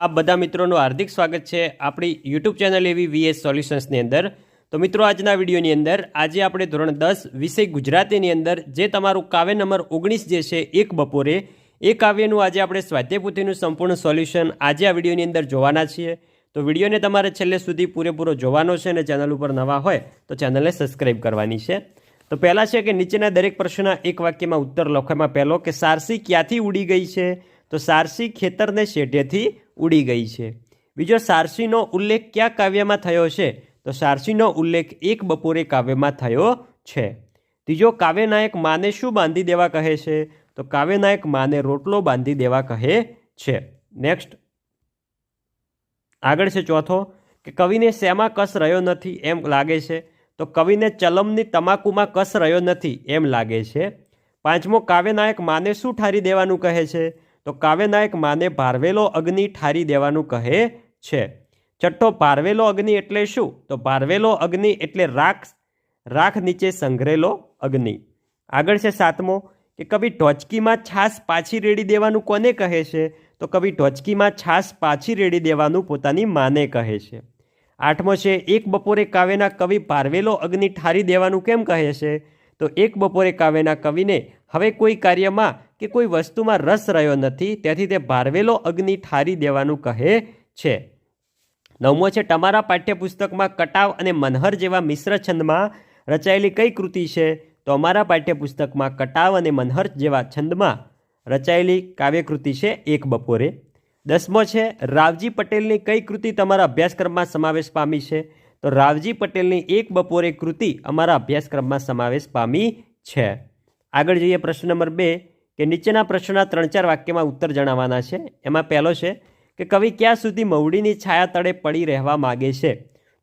આપ બધા મિત્રોનું હાર્દિક સ્વાગત છે આપણી યુટ્યુબ ચેનલ એવી વીએસ સોલ્યુશન્સની અંદર. તો મિત્રો, આજના વિડીયોની અંદર આજે આપણે ધોરણ દસ વિષય ગુજરાતીની અંદર જે તમારું કાવ્ય નંબર ઓગણીસ જે છે, એક બપોરે, એ કાવ્યનું આજે આપણે સ્વાધ્યાયપોથીનું સંપૂર્ણ સોલ્યુશન આજે આ વિડીયોની અંદર જોવાના છીએ. તો વિડીયોને તમારે છેલ્લે સુધી પૂરેપૂરો જોવાનો છે અને ચેનલ ઉપર નવા હોય તો ચેનલને સબસ્ક્રાઈબ કરવાની છે. તો પહેલાં છે કે નીચેના દરેક પ્રશ્નના એક વાક્યમાં ઉત્તર લખવામાં પહેલો કે સારસી ક્યાંથી ઉડી ગઈ છે? તો સારસી ખેતરને શેઢેથી ઉડી ગઈ છે. બીજો સારસીનો ઉલ્લેખ કયા કાવ્યમાં થયો છે? તો સારસીનો ઉલ્લેખ એક બપોરે કાવ્યમાં થયો છે. ત્રીજો, કાવ્યનાયક માને શું બાંધી દેવા કહે છે? તો કાવ્યનાયક માને રોટલો બાંધી દેવા કહે છે. નેક્સ્ટ આગળ છે ચોથો, કે કવિને શેમાં કસ રહ્યો નથી એમ લાગે છે? તો કવિને ચલમની તમાકુમાં કસ રહ્યો નથી એમ લાગે છે. પાંચમો, કાવ્યનાયક માને શું ઠારી દેવાનું કહે છે? તો કાવ્યનાયક માને ભારવેલો અગ્નિ ઠારી દેવાનું કહે છે. છઠ્ઠો ભારવેલો અગ્નિ એટલે શું? તો ભારવેલો અગ્નિ એટલે રાખ રાખ નીચે સંઘરેલો અગ્નિ. આગળ છે સાતમો, કે કવિ ઢોચકીમાં છાસ પાછી રેડી દેવાનું કોને કહે છે? તો કવિ ઢોચકીમાં છાસ પાછી રેડી દેવાનું પોતાની માને કહે છે. આઠમો છે, એક બપોરે કાવ્યના કવિ ભારવેલો અગ્નિ ઠારી દેવાનું કેમ કહે છે? તો એક બપોરે કાવ્યના કવિને, હવે કોઈ કાર્યમાં કે કોઈ વસ્તુમાં રસ રહ્યો નથી, તેથી તે ભારવેલો અગ્નિ ઠારી દેવાનું કહે છે. નવમો છે, તમારા પાઠ્યપુસ્તકમાં કટાવ અને મનહર જેવા મિશ્ર છંદમાં રચાયેલી કઈ કૃતિ છે? તો અમારા પાઠ્યપુસ્તકમાં કટાવ અને મનહર જેવા છંદમાં રચાયેલી કાવ્યકૃતિ છે એક બપોરે. દસમો છે, રાવજી પટેલની કઈ કૃતિ તમારા અભ્યાસક્રમમાં સમાવેશ પામી છે? તો રાવજી પટેલની એક બપોરે કૃતિ અમારા અભ્યાસક્રમમાં સમાવેશ પામી છે. આગળ જઈએ પ્રશ્ન નંબર બે. કે નીચેના પ્રશ્નના ત્રણ ચાર વાક્યમાં ઉત્તર જણાવવાના છે. એમાં પહેલો છે કે કવિ ક્યાં સુધી મવડીની છાયા તળે પડી રહેવા માગે છે?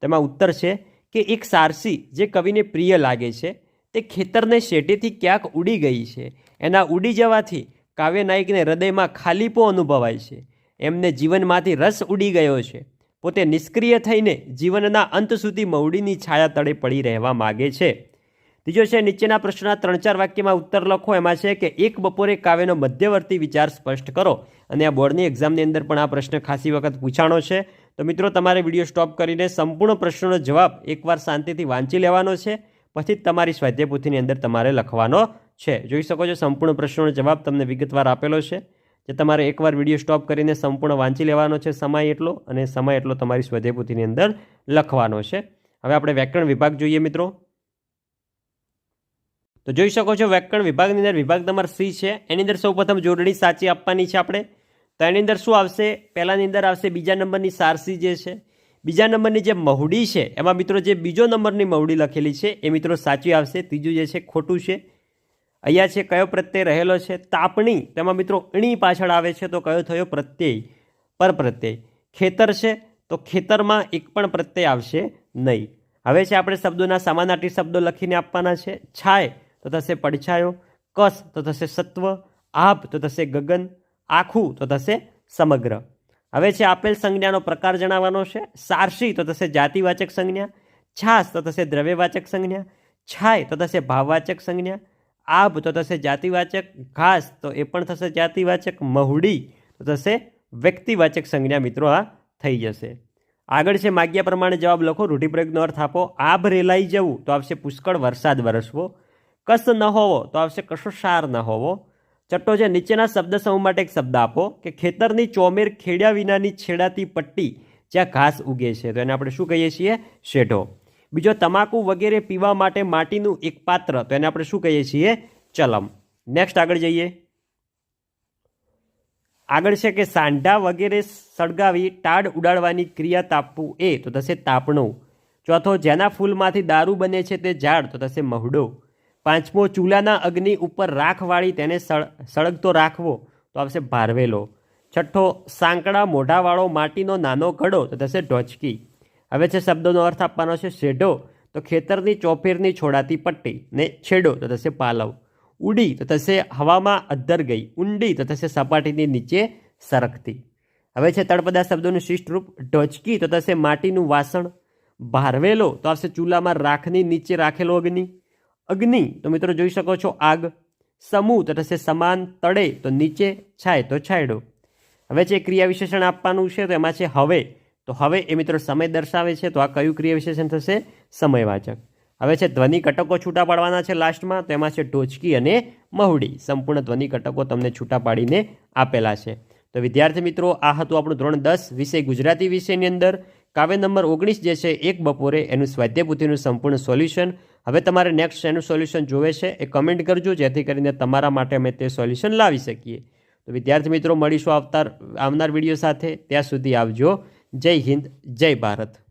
તેમાં ઉત્તર છે કે એક સારસી જે કવિને પ્રિય લાગે છે, તે ખેતરને શેટેથી ક્યાંક ઉડી ગઈ છે. એના ઉડી જવાથી કાવ્ય નાયકને હૃદયમાં ખાલીપો અનુભવાય છે. એમને જીવનમાંથી રસ ઉડી ગયો છે. પોતે નિષ્ક્રિય થઈને જીવનના અંત સુધી મવડીની છાયા તળે પડી રહેવા માગે છે. ત્રીજો છે, નીચેના પ્રશ્નના ત્રણ ચાર વાક્યમાં ઉત્તર લખો. એમાં છે કે એક બપોરે કાવ્યનો મધ્યવર્તી વિચાર સ્પષ્ટ કરો. અને આ બોર્ડની એક્ઝામની અંદર પણ આ પ્રશ્ન ખાસી વખત પૂછાણો છે. તો મિત્રો, તમારે વીડિયો સ્ટોપ કરીને સંપૂર્ણ પ્રશ્નનો જવાબ એકવાર શાંતિથી વાંચી લેવાનો છે. પછી તમારી સ્વાધ્યાયપોથીની અંદર તમારે લખવાનો છે. જોઈ શકો છો, સંપૂર્ણ પ્રશ્નનો જવાબ તમને વિગતવાર આપેલો છે. જે તમારે એકવાર વીડિયો સ્ટોપ કરીને સંપૂર્ણ વાંચી લેવાનો છે, સમય એટલો અને સમય એટલો તમારી સ્વાધ્યાયપોથીની અંદર લખવાનો છે. હવે આપણે વ્યાકરણ વિભાગ જોઈએ મિત્રો. તો જોઈ શકો છો વ્યાકરણ વિભાગની અંદર વિભાગ નંબર સી છે. એની અંદર સૌપ્રથમ જોડણી સાચી આપવાની છે આપણે. તો એની અંદર શું આવશે? પહેલાંની અંદર આવશે બીજા નંબરની સારસી જે છે. બીજા નંબરની જે મહુડી છે, એમાં મિત્રો જે બીજો નંબરની મહુડી લખેલી છે, એ મિત્રો સાચી આવશે. ત્રીજું જે છે, ખોટું છે. અહીંયા છે, કયો પ્રત્યય રહેલો છે? તાપણી. તેમાં મિત્રો અણી પાછળ આવે છે, તો કયો થયો? પ્રત્યય. પર પ્રત્યય ખેતર છે, તો ખેતરમાં એક પણ પ્રત્યય આવશે નહીં. હવે છે, આપણે શબ્દોના સમાનાર્થી શબ્દો લખીને આપવાના છે. છાય. તો થશે પડછાયો કસ તો થશે સત્વ આભ તો થશે ગગન આખું તો થશે સમગ્ર હવે છે આપેલ સંજ્ઞાનો પ્રકાર જણાવવાનો છે. સારસી તો થશે જાતિવાચક સંજ્ઞા, છાસ તો થશે દ્રવ્યવાચક સંજ્ઞા, છાય તો થશે ભાવવાચક સંજ્ઞા, આભ તો થશે જાતિવાચક, ઘાસ તો એ પણ થશે જાતિવાચક, મહુડી તો થશે વ્યક્તિવાચક સંજ્ઞા મિત્રો આ થઈ જશે. આગળ છે, માગ્યા પ્રમાણે જવાબ લખો, રૂઢિપ્રયોગનો અર્થ આપો, આભ રેલાઈ જવું તો આવશે પુષ્કળ વરસાદ વરસવો. કસ ન હોવો તો આવશે કશો સાર ન હોવો. ચટ્ટો છે નીચેના શબ્દ સમૂહ માટે એક શબ્દ આપો કે ખેતરની ચોમેર ખેડ્યા વિનાની છેડાતી પટ્ટી જ્યાં ઘાસ ઉગે છે. તો એને આપણે શું કહીએ છીએ? શેઢો. બીજો તમાકુ વગેરે પીવા માટે માટીનું એક પાત્ર. તો એને આપણે શું કહીએ છીએ? ચલમ. નેક્સ્ટ આગળ જઈએ. આગળ છે કે સાંઢા વગેરે સળગાવી ટાળ ઉડાડવાની ક્રિયા તાપવું એ, તો થશે તાપણું. ચોથો, જેના ફૂલમાંથી દારૂ બને છે તે ઝાડ, તો થશે મહુડો. પાંચમો, ચૂલાના અગ્નિ ઉપર રાખ વાળી તેને સળ, સળગતો રાખવો. તો આવશે ભારવેલો. છઠ્ઠો, સાંકડા મોઢાવાળો માટીનો નાનો ઘડો તો થશે ઢોચકી. હવે છે શબ્દોનો અર્થ આપવાનો છે શેઢો. તો ખેતરની ચોફેરની છોડાતી પટ્ટી ને છેડો, તો થશે પાલવ. ઉડી, તો થશે હવામાં અદ્ધર ગઈ ઊંડી, તો થશે સપાટીની નીચે સરકતી. હવે છે તળપદા શબ્દોનું શિષ્ટ રૂપ ઢોચકી, તો થશે માટીનું વાસણ. ભારવેલો, તો આવશે ચૂલામાં રાખની નીચે રાખેલો અગ્નિ. અગ્નિ. તો મિત્રો જોઈ શકો છો આગ, સમૂહ તો થશે સમાન તળે, તો નીચે છાય, તો છાયડો. હવે જે ક્રિયા વિશેષણ આપવાનું છે, તો એમાં છે હવે. તો હવે એ મિત્રો સમય દર્શાવે છે, તો આ કયું ક્રિયા વિશેષણ થશે? સમયવાચક. હવે છે ધ્વનિ ઘટકો છૂટા પાડવાના છે લાસ્ટમાં, તો એમાં છે ટોચકી અને મહુડી. સંપૂર્ણ ધ્વનિ ઘટકો તમને છૂટા પાડીને આપેલા છે. તો વિદ્યાર્થી મિત્રો, આ હતું આપણું ધોરણ દસ વિષય ગુજરાતી વિષયની અંદર. કાવ્ય નંબર ઓગણીસ જે છે, એક બપોરે એનું સ્વાધ્યાયપુથીનું સંપૂર્ણ સોલ્યુશન. હવે તમારે નેક્સ્ટ એનું સોલ્યુશન જોવે છે એ કમેન્ટ કરજો, જેથી કરીને તમારા માટે અમે તે સોલ્યુશન લાવી શકીએ. તો વિદ્યાર્થી મિત્રો, મળીશું આવતા, આવનાર વીડિયો સાથે. ત્યાં સુધી આવજો. જય હિન્દ, જય ભારત.